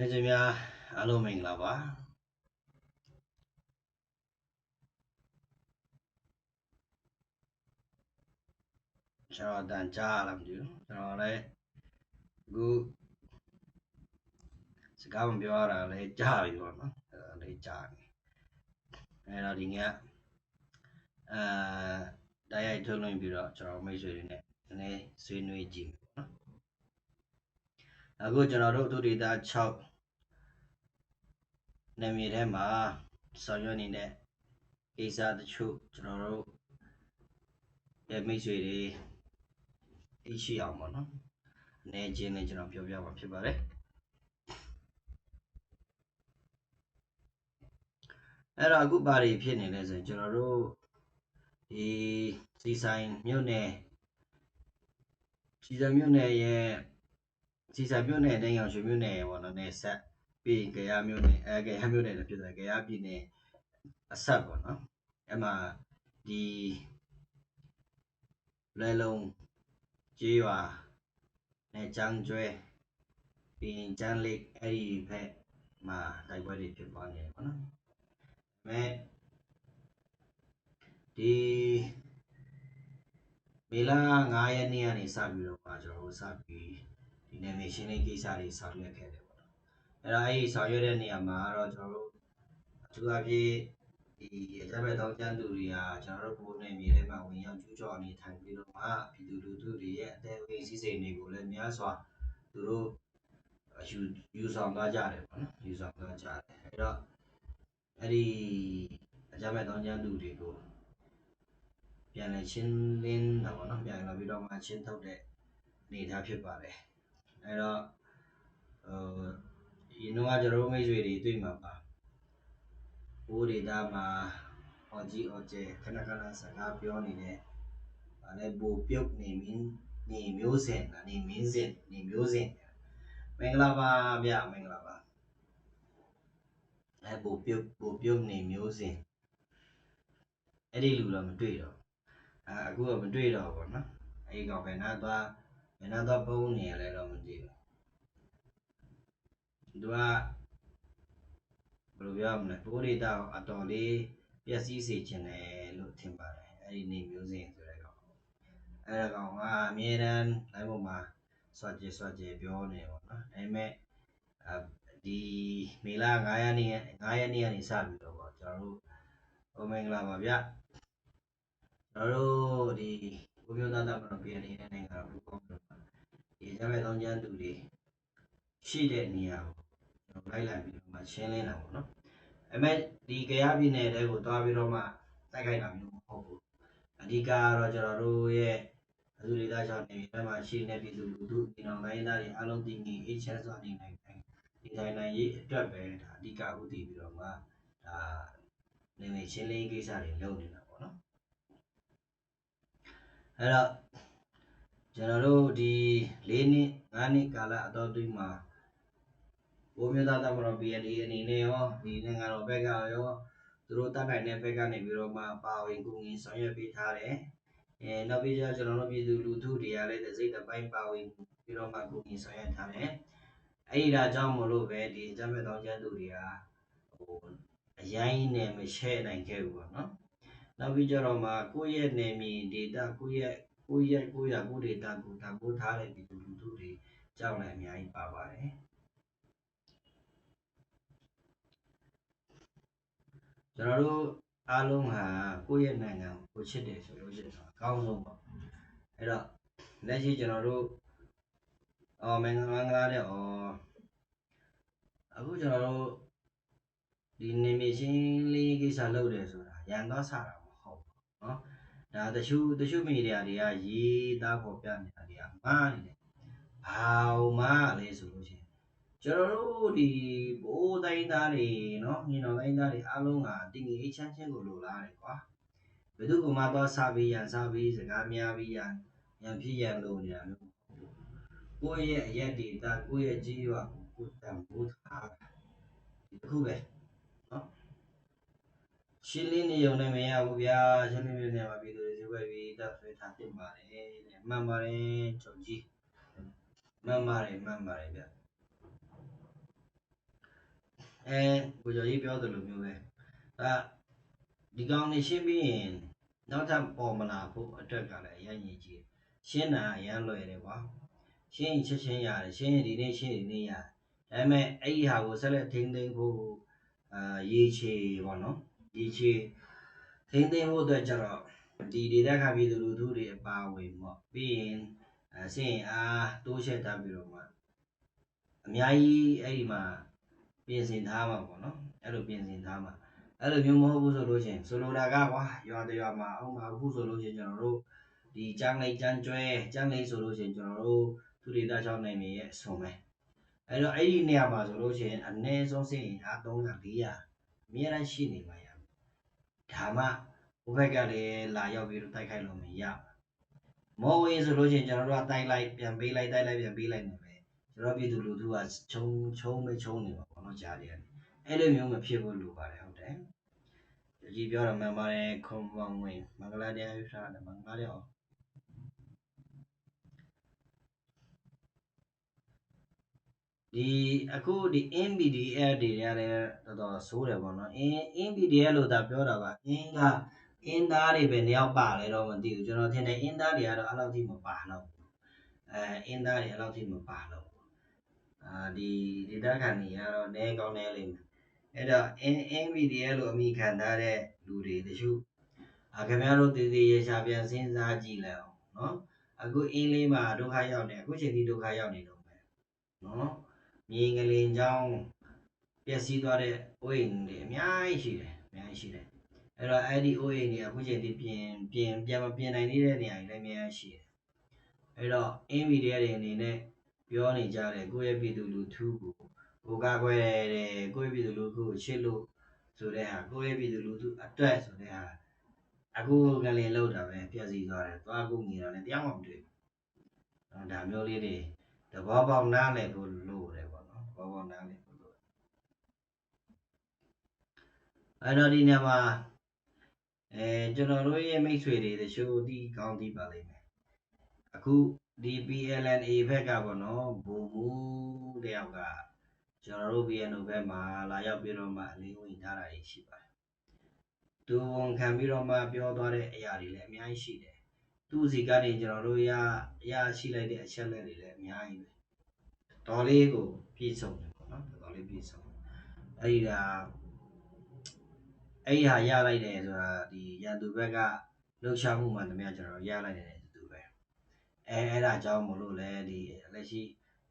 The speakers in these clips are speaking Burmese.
မင်းကြီးများအားလုံးမင်္ဂလာပါကျွန်တော်တန်ကြားလာမသိဘူးကျွန်တော်လည်းအခုစကားမပြောရတာလည်းကြားပြီပေါ့နော်အဲ့ဒါလည်းကြားနေအဲ့တော့ဒီညအာတိုက်ရိုက်ထုတ်လွှင့်ပြီးတော့ကျွန်တော်မိတ်ဆွေတွေနဲ့နည်းနည်းဆွေးနွေးကြည့်မယ်ပေါ့နော်အခုကျွန်တော်တို့သူဒေတာ6 နယ်မြေထဲမှာဆောင်ရွက်နေတဲ့ကိစ္စတချို့ကျွန်တော်တို့ရဲ့မိတ်ဆွေတွေသိရှိအောင်ပေါ့နော်အနေချင်းလေးကျွန်တော်ပြောပြမှာဖြစ်ပါတယ်အဲ့တော့အခုဘာတွေဖြစ်နေလဲဆိုရင်ကျွန်တော်တို့ဒီစီဆိုင်မြို့နယ်စီဆိုင်မြို့နယ်ရဲ့စီဆိုင်မြို့နယ်တိုင်းအောင်ရွှေမြို့နယ်ပေါ့နော်နယ်ဆက် ပြီးရင်ကြရမြို့နယ်အဲကြရမြို့နယ်လည်းဖြစ်တယ်ကြရပြည်နယ်အဆက်ပေါ့နော်အဲ့မှာဒီလဲလုံးကြေးရွာနဲ့ចောင်းကျွဲပြီးရင်ကျန်းလိတ်အဲ့ဒီဖက်မှာတိုက်ပွဲတွေဖြစ်သွားနေတယ်ပေါ့နော်မဲ့ဒီမေလ9ရက်နေ့ကနေစပြီးတော့ပါကျွန်တော်တို့စပြီးဒီနယ်မြေရှင်းလင်းကိစ္စတွေဆောင်ရွက်ခဲ့တယ်ပေါ့နော် အဲ့ဒါအဲ့ဒီဆောင်ရွက်တဲ့နေရာမှာတော့ကျွန်တော်တို့အထူးအဖြစ်ဒီအကြမ်းဖက်တောင်းကျမ်းသူတွေဟာကျွန်တော်တို့ကိုယ်နဲ့မြေထဲမှာဝင်ရောက်ကျူးကျော်နေထိုင်ပြီးတော့မှပြည်သူလူထုတွေရဲ့အသေးအစည်းစိမ်တွေကိုလည်းများစွာသူတို့ယူယူဆောင်သွားကြတယ်ပေါ့နော်ယူဆောင်သွားကြတယ်အဲ့တော့အဲ့ဒီအကြမ်းဖက်တောင်းကျမ်းသူတွေကိုပြန်လည်ရှင်းလင်းတာပေါ့နော်ပြန်လာပြီးတော့မှရှင်းထုတ်တဲ့အနေအထားဖြစ်ပါတယ်အဲ့တော့ဟို ဒီတော့ကျွန်တော်တို့မိတ်ဆွေတွေတွေ့မှာပါဘိုးဒေတာမှာအော်ကြီးအော်ကျဲခဏခဏစကားပြောနေတဲ့ဗာလဲဘူပြုတ်နေမင်းနေမျိုးစင်နေမင်းစင်နေမျိုးစင်မင်္ဂလာပါဗျမင်္ဂလာပါအဲဘူပြုတ်ဘူပြုတ်နေမျိုးစင်အဲ့ဒီလူတော့မတွေ့တော့အဲအခုကမတွေ့တော့ဘောနော်အဲ့ဒီကောင်ဘယ်နာသွားဘယ်နာသွားပုံးနေရလဲတော့မသိဘူး သူကဘယ်လိုပြောမလဲဘိုးဒေတာအတော်လေးပျက်စီးစေခြင်းတယ်လို့ထင်ပါတယ်အဲ့ဒီနေမျိုးစင်ဆိုတဲ့ကောင်အဲ့ဒါကောင်ကအမြဲတမ်းလိုင်းပေါ်မှာစွာကြေစွာကြေပြောနေပေါ့နော်ဒါပေမဲ့ဒီမေလ9ရက်နေ့9ရက်နေ့ကနေစပြီးတော့ပေါ့ကျွန်တော်တို့ဟိုမင်္ဂလာပါဗျကျွန်တော်တို့ဒီဘုရားသားသားမတော်ပြည်နေတဲ့နိုင်ငံကဘူကောင်းလို့ဒီကျမဲ့တောင်းကျမ်းသူတွေရှိတဲ့နေရာကိုကျွန် တော်လိုက်လိုက်ပြီးတော့မှရှင်းလင်းတာပေါ့နော်အမေဒီကြရပြည်နယ်တဲကိုသွားပြီးတော့မှတိုက်ခိုက်တာမျိုးမဟုတ်ဘူးအဓိကကတော့ကျွန်တော်တို့ရဲ့အသူလေးသားချောင်းနေပြည်မှာရှိနေပြည်သူလူထုဒီနောင်တိုင်းသားတွေအလုံးတည်ငြိမ်အေးချမ်းစွာနေနိုင်တယ်ဒီတိုင်းနိုင်ရေးအတွက်ပဲဒါအဓိကဥတည်ပြီးတော့မှဒါနေနေရှင်းလင်းကိစ္စတွေလုပ်နေတာပေါ့နော်အဲ့တော့ကျွန်တော်တို့ဒီ၄နှစ်၅နှစ်ကာလအတော်အတွင်းမှာ ဘိုးမျိုးသားသမတော် PND အနေနဲ့ရောဒီနိုင်ငံတော်ဘက်ကရောသူတို့တတ်နိုင်တဲ့ဘက်ကနေပြီးတော့မှပါဝင်ကူညီဆောင်ရွက်ပေးထားတယ်။အဲနောက်ပြီးတော့ကျွန်တော်တို့ပြည်သူလူထုတွေကလည်းတစ်စိတ်တစ်ပိုင်းပါဝင်ပြီးတော့မှကူညီဆောင်ရွက်ထားတယ်။အဲဒီဒါကြောင့်မလို့ပဲဒီအကြမ်းဖက်တောင်းကျမ်းသူတွေကဟိုအရင်နဲ့မရှဲနိုင်ခဲ့ဘူးပေါ့နော်။နောက်ပြီးကြတော့မှကိုယ့်ရဲ့နေမီ data ကိုယ့်ရဲ့ကိုယ့်ရဲ့ကိုယ့်ရကိုယ့် data ကိုတန်ဖိုးထားတဲ့ပြည်သူလူထုတွေကြောင့်လည်းအများကြီးပါပါတယ်။ ကျွန်တော်တို့အားလုံးဟာကိုယ့်ရဲ့နိုင်ငံကိုချစ်တယ်ဆိုလို့ရှိရင်အကောင်းဆုံးပေါ့အဲ့တော့လက်ရှိကျွန်တော်တို့အော်မင်္ဂလာမင်္ဂလာတဲ့အော်အခုကျွန်တော်တို့ဒီနေမချင်းလေးကိစ္စလုပ်တယ်ဆိုတာရန်သွားစားတာမဟုတ်ဘူးเนาะဒါတချို့တချို့မီဒီယာတွေကရေးသားပေါ်ပြနေတာတွေကမှားနေတယ်ဘာမှလဲဆိုလို့ရှိရင် ကျွန်တော်တို့ဒီဘိုးတိုင်းသားတွေနော်ညီတော်တိုင်းသားတွေအားလုံးကတင်ငယ်ချမ်းချင်းကိုလိုလားတယ်ကွာဘယ်သူကမှတော့စာပေးရန်စာပေးစကားများပြီးရန်ရန်ဖြစ်ရန်လိုနေတာမျိုးကိုယ့်ရဲ့အရက်ဒေတာကိုယ့်ရဲ့ကြီးရွာကိုကိုယ်တန်ဖိုးထားဒီတစ်ခုပဲနော်ရှင်းလင်းနေုံနဲ့မရဘူးဗျာရှင်းလင်းနေမှာပြည်သူတွေရွေးပြီးတပ်ဆွဲထားတင်ပါတယ်တဲ့မှန်ပါတယ်ချုပ်ကြီးမှန်ပါတယ်မှန်ပါတယ်ဗျာ အဲကိုကျော်ကြီးပြောသလိုမျိုးပဲဒါဒီကောင်နေရှင်းပြီးရင်နောက်ထပ်ပေါ်မလာဖို့အတွက်ကလည်းအရင်ကြီးကြီးရှင်းတာအရင်လွယ်တယ်ကွာရှင်းရင်ချက်ချင်းရတယ်ရှင်းရင်ဒီနေ့ရှင်းရင်ဒီနေ့ရတယ်ဒါပေမဲ့အဲ့ဒီဟာကိုဆက်လက်ထိန်းသိမ်းဖို့အာရေချေပေါ့နော်ရေချေထိန်းသိမ်းဖို့အတွက်ကျတော့ဒီဒေသခံပြည်သူလူထုတွေအပါအဝင်ပေါ့ပြီးရင်အစင်အားတိုးရှက်ထားပြီးတော့မှအများကြီးအဲ့ဒီမှာ ပြင်ဆင်ထားမှာပေါ့နော်အဲ့လိုပြင်ဆင်ထားမှာအဲ့လိုမျိုးမဟုတ်ဘူးဆိုလို့ရှိရင်ဆိုလိုတာကကွာရွာတရွာမှာအောက်မှာအခုဆိုလို့ရှိရင်ကျွန်တော်တို့ဒီကျန်းလိုက်ကျန်းကျွဲကျန်းလိုက်ဆိုလို့ရှိရင်ကျွန်တော်တို့သူဒေသချောင်းနိုင်ရဲ့အဆုံပဲအဲ့တော့အဲ့ဒီနေရာမှာဆိုလို့ရှိရင်အနည်းဆုံးစင်အား300 400အများအားရှိနေမှာရဒါမှဘုဘက်ကလည်းလာရောက်ပြီးတော့တိုက်ခိုက်လို့မရမော်ဝင်းဆိုလို့ရှိရင်ကျွန်တော်တို့ကတိုက်လိုက်ပြန်ပေးလိုက်တိုက်လိုက်ပြန်ပေးလိုက်နေပဲ ကျွန်တော်ပြည်သူလူထုကခြုံခြုံပဲခြုံနေပါဘောနော်ကြားတယ်အဲ့လိုမျိုးမဖြစ်ဘူးလို့ပါတယ်ဟုတ်တယ်ဒီပြောတော့မှန်ပါတယ်ခွန်မောင်ဝင်မင်္ဂလာတရားပြထားတယ်မင်္ဂလာတရားဒီအခုဒီ NBDL တွေရတယ်တော်တော်ဆိုးတယ်ပေါ့နော် NBDL လို့ဒါပြောတာပါအင်းကအင်းသားတွေပဲနှစ်ယောက်ပါလဲတော့မသိဘူးကျွန်တော်ထင်တယ်အင်းသားတွေကတော့အဲ့လောက်ထိမပါတော့ဘူးအဲအင်းသားတွေအဲ့လောက်ထိမပါတော့ဘူး အာဒီဒေတာခံတွေကတော့နဲကောင်းနဲလိမ့်မယ်အဲ့တော့ NBDL လို့အမိခံထားတဲ့လူတွေတချို့အာခင်ဗျားတို့တည်တည်ရရှာပြန်စဉ်းစားကြည့်လိုက်အောင်နော်အခုအင်းလေးမှာဒုက္ခရောက်နေအခုချိန်ထိဒုက္ခရောက်နေတော့မယ်နော်မြေငလင်ကြောင်းပျက်စီးသွားတဲ့အိုးအိမ်တွေအများကြီးရှိတယ်အများကြီးရှိတယ်အဲ့တော့အဲ့ဒီအိုးအိမ်တွေအခုချိန်ထိပြင်ပြင်ပြန်မပြင်နိုင်သေးတဲ့နေရာတွေလည်းအများကြီးရှိတယ်အဲ့တော့အင်းဗီဒီယိုတွေအနေနဲ့ ပြောနေကြတယ်ကိုယ့်ရဲ့ပြည်သူလူထုကိုကိုကားခွဲတယ်ကိုယ့်ရဲ့ပြည်သူလူထုကိုချစ်လို့ဆိုတဲ့ဟာကိုယ့်ရဲ့ပြည်သူလူထုအတွက်ဆိုတဲ့ဟာအခုကလေးလောက်တာပဲပြည့်စည်သွားတယ်သွားကုန်နေတာလည်းတရားမှမတွေ့ဘူးဒါမျိုးလေးတွေသဘောပေါက်နားလည်ဖို့လိုတယ်ပေါ့နော်သဘောပေါက်နားလည်ဖို့လိုတယ်အဲ့တော့ဒီနေရာမှာအဲကျွန်တော်တို့ရဲ့မိတ်ဆွေတွေတချို့ဒီကောင်းဒီပါလိမ့်မယ်အခု ဒီ PLNA ဘက်ကပေါ့နော်ဘူဘူတယောက်ကကျွန်တော်တို့ BNO ဘက်မှာလာရောက်ပြီးတော့မှအလင်းဝင်ထားတာရှိပါတယ်သူဝန်ခံပြီးတော့မှပြောသွားတဲ့အရာတွေလည်းအများကြီးရှိတယ်သူ့စီကနေကျွန်တော်တို့ရရရှိလိုက်တဲ့အချက်လက်တွေလည်းအများကြီးပဲတော်လေးကိုပြည့်စုံတယ်ပေါ့နော်တော်လေးပြည့်စုံအဲ့ဒီဒါအဲ့ဒီဟာရလိုက်တယ်ဆိုတာဒီရန်သူဘက်ကလှုပ်ရှားမှုမှတမန်ကျွန်တော်ရလိုက်တယ်တူပဲ အဲအဲ့ဒါကြောင့်မလို့လဲဒီလက်ရှိ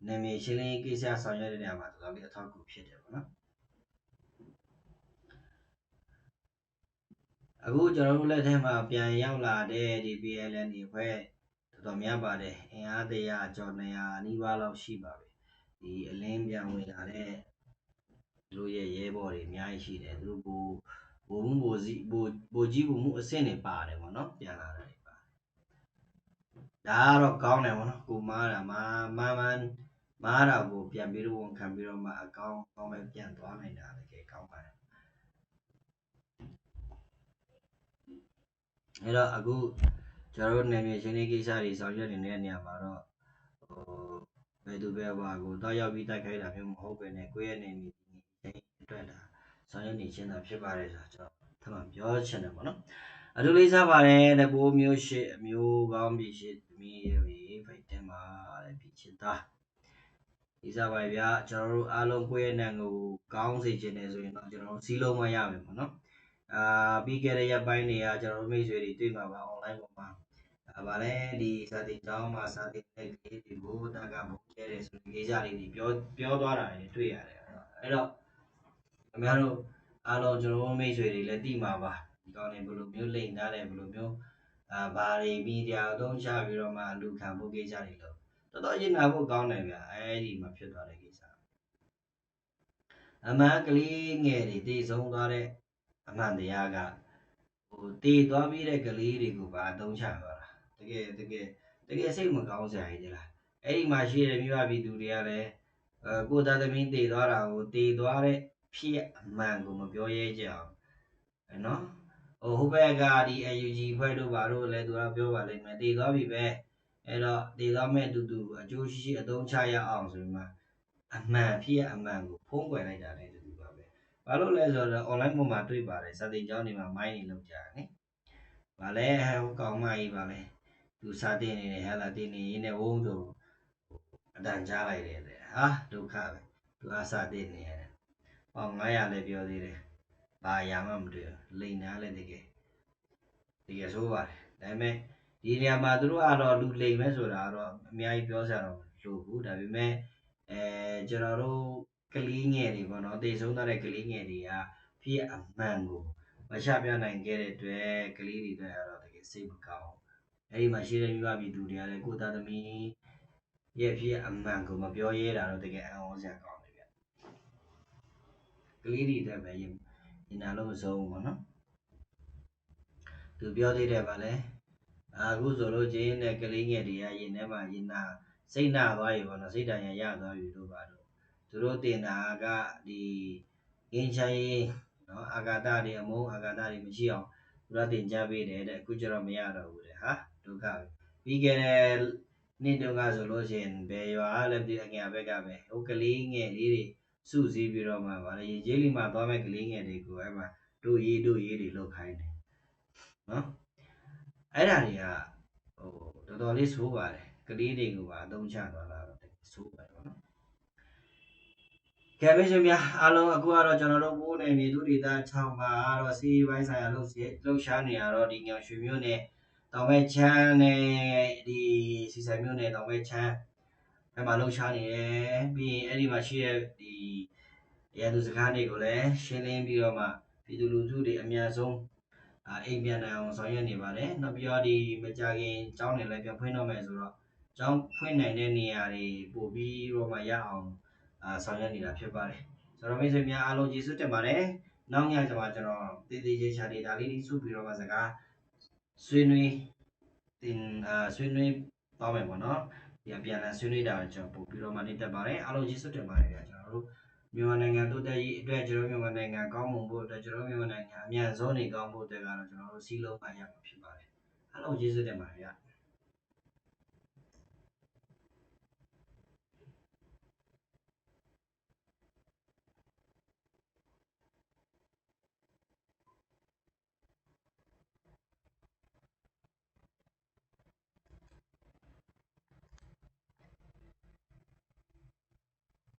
နာမည်ရှင်းလင်းကိစ္စဆောင်ရွက်တဲ့နေရာမှာတော်တော်လေးအထောက်အကူဖြစ်တယ်ပေါ့နော်အခုကျွန်တော်တို့လက်ထဲမှာပြန်ရောက်လာတဲ့ဒီ PLN တွေဖွဲ့တော်တော်များပါတယ်အင်အား100ကျော်200အနီးပါးလောက်ရှိပါပြီဒီအလင်းပြန်ဝင်လာတဲ့သူတို့ရဲ့ရဲဘော်တွေအများကြီးရှိတယ်သူတို့ဘူဘူမှုဘူစီဘူဘူကြီးဘူမှုအဆင့်တွေပါတယ်ပေါ့နော်ပြန်လာတယ်ပါ ဒါကတော့ကောင်းတယ်ပေါ့နော်ကိုမားတာမာမမန်မားတာကိုပြန်ပြီးတော့ဝန်ခံပြီးတော့မှအကောင်းကောင်းပဲပြန်သွားနိုင်တာတကယ်ကောင်းပါတယ်အဲ့တော့အခုကျွန်တော်တို့နေမြေချင်းလေးကိစ္စတွေဆောင်ရွက်နေတဲ့နေရာမှာတော့ဟိုဘယ်သူပဲဘာကိုတောက်ရောက်ပြီးတိုက်ခိုက်တာမျိုးမဟုတ်ပဲနဲ့ကိုယ့်ရဲ့နေမြေချင်းအတွက်ဒါဆောင်ရွက်နေခြင်းသာဖြစ်ပါတယ်ဆိုတော့ကျွန်တော်ထပ်မပြောချင်တယ်ပေါ့နော်အထူးလေးစားပါတယ်တပိုးမျိုးရှိအမျိုးကောင်းပြီရှိ မီးရေဖိုက်တင်ပါတဲ့ဖြစ်ချင်သားဒီစားပါဗျာကျွန်တော်တို့အားလုံးကိုယ့်ရဲ့နိုင်ငံကိုကောင်းစေချင်တယ်ဆိုရင်တော့ကျွန်တော်တို့စီးလုံးမရမယ်ပေါ့နော်အာပြီးခဲ့တဲ့ရက်ပိုင်းတွေကကျွန်တော်တို့မိတ်ဆွေတွေတွေ့မှာပါ online ပေါ်မှာအာဗာလဲဒီစာတင်ကျောင်းမှာစာတင်တဲ့ကလေးတွေကိုတက်ကဘုံကျဲတယ်ဆိုတဲ့ကိစ္စလေးတွေပြောပြောသွားတာတွေတွေ့ရတယ်အဲ့တော့အများတို့အားလုံးကျွန်တော်တို့မိတ်ဆွေတွေလည်းသိမှာပါဒီကောင်းနေဘယ်လိုမျိုးလိမ့်ထားတယ်ဘယ်လိုမျိုး အာဘာတွေမီဒီယာအသုံးချပြီးတော့မှလူခံဖို့ကိစ္စတွေလို့တော်တော်ရင်နာဖို့ကောင်းတယ်ဗျအဲ့ဒီမှာဖြစ်သွားတဲ့ကိစ္စအမှန်ကလေးငယ်တွေတည်ဆုံးသွားတဲ့အမှန်တရားကဟိုတည်သွားပြီးတဲ့ကလေးတွေကိုပါအသုံးချသွားတာတကယ်တကယ်တကယ်စိတ်မကောင်းစရာကြီးလားအဲ့ဒီမှာရှိတဲ့မိဘပြည်သူတွေကလည်းအဲကိုသားသမီးတည်သွားတာကိုတည်သွားတဲ့ဖြစ်အမှန်ကိုမပြောရဲကြအောင်နော် ဟိုဟိုဘက်ကဒီ AUG ဖွဲ့တို့ဘာတို့လည်းသူကပြောပါလိမ့်မယ်တည်သွားပြီပဲအဲ့တော့တည်သွားမဲ့တူတူအကျိုးရှိရှိအသုံးချရအောင်ဆိုပြီးမှအမှန်ဖြစ်အမှန်ကိုဖုံးကွယ်လိုက်တာလည်းတူတူပါပဲဘာလို့လဲဆိုတော့ online ပေါ်မှာတွေ့ပါတယ်စာသင်ကျောင်းတွေမှာမိုင်းနေလောက်ကြတယ်နိဘာလဲဟိုကောင်မကြီးဘာလဲသူစာတင်နေတယ်ဟဲ့လားတင်နေရင်းနဲ့ဝုန်းဆိုအတန်ကြားလိုက်တယ်တဲ့ဟာဒုက္ခပဲသူအားစာတင်နေရတယ်ဟော900လည်းပြောသေးတယ် ဘာရမှမတွေ့ဘူးလိန်နာလည်းတကယ်တကယ်ဆိုးပါတယ်ဒါပေမဲ့ဒီနေရာမှာသူတို့ကတော့လူလိန်ပဲဆိုတာကတော့အများကြီးပြောစရာတော့မလိုဘူးဒါပေမဲ့အဲကျွန်တော်တို့ကလေးငယ်တွေပေါ့နော်တေဆုံးသွားတဲ့ကလေးငယ်တွေကဖြစ်အမှန်ကိုမချပြနိုင်ခဲ့တဲ့အတွက်ကလေးတွေအတွက်ကတော့တကယ်စိတ်မကောင်းဘူးအဲဒီမှာရှိတဲ့မိဘပြည်သူတွေကလည်းကိုယ်သားသမီးရဲ့ဖြစ်အမှန်ကိုမပြောရဲတာတော့တကယ်အံ့ဩစရာကောင်းတယ်ဗျကလေးတွေအတွက်ပဲ ရင်ရင်နာလို့မဆုံးဘူးပေါ့နော်သူပြောသေးတယ်ဗာလဲအခုဆိုလို့ချင်းတဲ့ကလေးငယ်တွေကရင်ထဲမှာရင်နာစိတ်နာသွားပြီပေါ့နော်စိတ်ဓာတ်ရရသွားပြီလို့ပါတော့သူတို့တင်တာကဒီငင်းချိုင်းနော်အာဂါတတွေအမုန်းအာဂါတတွေမရှိအောင်သူတို့တင်ကြပေးတယ်တဲ့အခုကျတော့မရတော့ဘူးတဲ့ဟာဒုက္ခပဲပြီးခဲ့တဲ့နေ့တုန်းကဆိုလို့ရှိရင်ဘယ်ရွာလည်းဒီအငယ်ဘက်ကပဲဟိုကလေးငယ်လေးတွေ စုစည်းပြီးတော့မှဗါလေရေကြီးလီမှာသွားမဲ့ကလေးငယ်တွေကိုအဲ့မှာတို့ရေးတို့ရေးတွေလောက်ခိုင်းတယ်နော်အဲ့ဒါတွေကဟိုတော်တော်လေးဆိုးပါတယ်ကလေးတွေကိုပါအသုံးချသွားတာတော့ဆိုးပါတယ်ပေါ့နော်ကဲမင်းရှင်များအားလုံးအခုကတော့ကျွန်တော်တို့ကိုးနယ်မြေသူဒေသ6မှာကတော့စီးပိုင်းဆိုင်ရာလှုပ်ရှားလှုပ်ရှားနေရတော့ဒီညောင်ရွှေမျိုးနဲ့တောင်ဘက်ချမ်းနဲ့ဒီစီဆိုင်မျိုးနဲ့တောင်ဘက်ချမ်း ဘက်မှာလှုပ်ရှားနေတယ်ပြီးရင်အဲ့ဒီမှာရှိတဲ့ဒီရန်သူစကားတွေကိုလည်းရှင်းလင်းပြီးတော့မှပြည်သူလူထုတွေအများဆုံးအာအိမ်ပြန်နိုင်အောင်ဆောင်ရွက်နေပါတယ်နောက်ပြီးတော့ဒီမကြခင်ကျောင်းတွေလည်းပြန်ဖွင့်တော့မယ်ဆိုတော့ကျောင်းဖွင့်နိုင်တဲ့နေရာတွေပို့ပြီးတော့မှရအောင်အာဆောင်ရွက်နေတာဖြစ်ပါတယ်ဆိုတော့မိတ်ဆွေများအားလုံးကျေးဇူးတင်ပါတယ်နောက်ညကျမှကျွန်တော်တည်တည်ချာချာဒေတာလေးတွေစုပြီးတော့မှစကားဆွေးနွေးတင်အာဆွေးနွေးသွားမယ်ပေါ့နော်ဒီ အပြန်အလှန်ဆွေးနွေးတာကျွန်တော်ပို့ပြီးတော့မှနေတက်ပါတယ်အားလုံးကျေးဇူးတင်ပါတယ်ဗျာကျွန်တော်တို့မြန်မာနိုင်ငံတိုးတက်ရေးအတွက်ကျွန်တော်မြန်မာနိုင်ငံကောင်းမွန်ဖို့အတွက်ကျွန်တော်မြန်မာနိုင်ငံအမြန်ဆုံးနေကောင်းဖို့အတွက်ကတော့ကျွန်တော်တို့စီးလုံးမှရမှာဖြစ်ပါတယ်အားလုံးကျေးဇူးတင်ပါတယ်ဗျာ